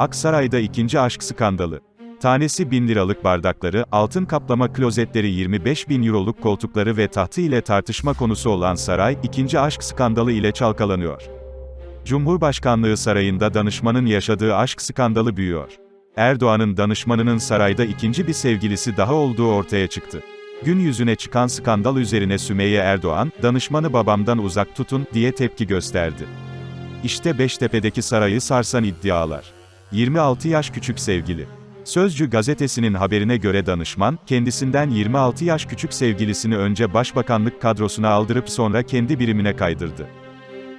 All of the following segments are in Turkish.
Aksaray'da ikinci aşk skandalı. Tanesi 1000 liralık bardakları, altın kaplama klozetleri 25 bin euroluk koltukları ve tahtı ile tartışma konusu olan saray, ikinci aşk skandalı ile çalkalanıyor. Cumhurbaşkanlığı sarayında danışmanın yaşadığı aşk skandalı büyüyor. Erdoğan'ın danışmanının sarayda ikinci bir sevgilisi daha olduğu ortaya çıktı. Gün yüzüne çıkan skandal üzerine Sümeyye Erdoğan, danışmanı babamdan uzak tutun, diye tepki gösterdi. İşte Beştepe'deki sarayı sarsan iddialar. 26 yaş küçük sevgili. Sözcü gazetesinin haberine göre danışman, kendisinden 26 yaş küçük sevgilisini önce başbakanlık kadrosuna aldırıp sonra kendi birimine kaydırdı.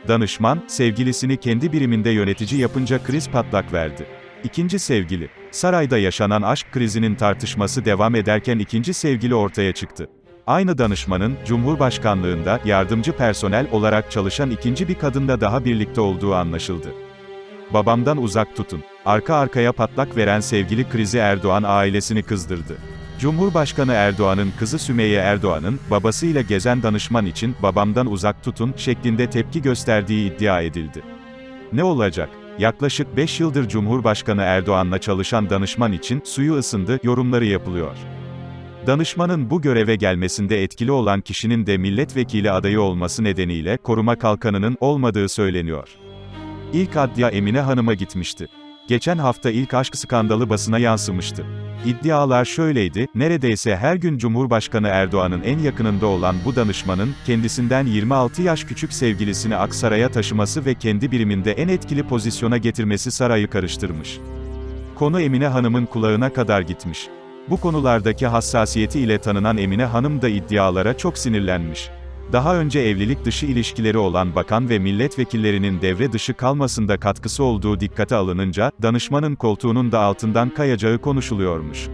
Danışman, sevgilisini kendi biriminde yönetici yapınca kriz patlak verdi. İkinci sevgili. Sarayda yaşanan aşk krizinin tartışması devam ederken ikinci sevgili ortaya çıktı. Aynı danışmanın, Cumhurbaşkanlığında, yardımcı personel olarak çalışan ikinci bir kadınla daha birlikte olduğu anlaşıldı. Babamdan uzak tutun. Arka arkaya patlak veren sevgili krizi Erdoğan ailesini kızdırdı. Cumhurbaşkanı Erdoğan'ın kızı Sümeyye Erdoğan'ın, babasıyla gezen danışman için, babamdan uzak tutun, şeklinde tepki gösterdiği iddia edildi. Ne olacak? Yaklaşık 5 yıldır Cumhurbaşkanı Erdoğan'la çalışan danışman için, suyu ısındı, yorumları yapılıyor. Danışmanın bu göreve gelmesinde etkili olan kişinin de milletvekili adayı olması nedeniyle, koruma kalkanının olmadığı söyleniyor. İlk adliya Emine Hanım'a gitmişti. Geçen hafta ilk aşk skandalı basına yansımıştı. İddialar şöyleydi, neredeyse her gün Cumhurbaşkanı Erdoğan'ın en yakınında olan bu danışmanın, kendisinden 26 yaş küçük sevgilisini Aksaray'a taşıması ve kendi biriminde en etkili pozisyona getirmesi sarayı karıştırmış. Konu Emine Hanım'ın kulağına kadar gitmiş. Bu konulardaki hassasiyeti ile tanınan Emine Hanım da iddialara çok sinirlenmiş. Daha önce evlilik dışı ilişkileri olan bakan ve milletvekillerinin devre dışı kalmasında katkısı olduğu dikkate alınınca, danışmanın koltuğunun da altından kayacağı konuşuluyormuş.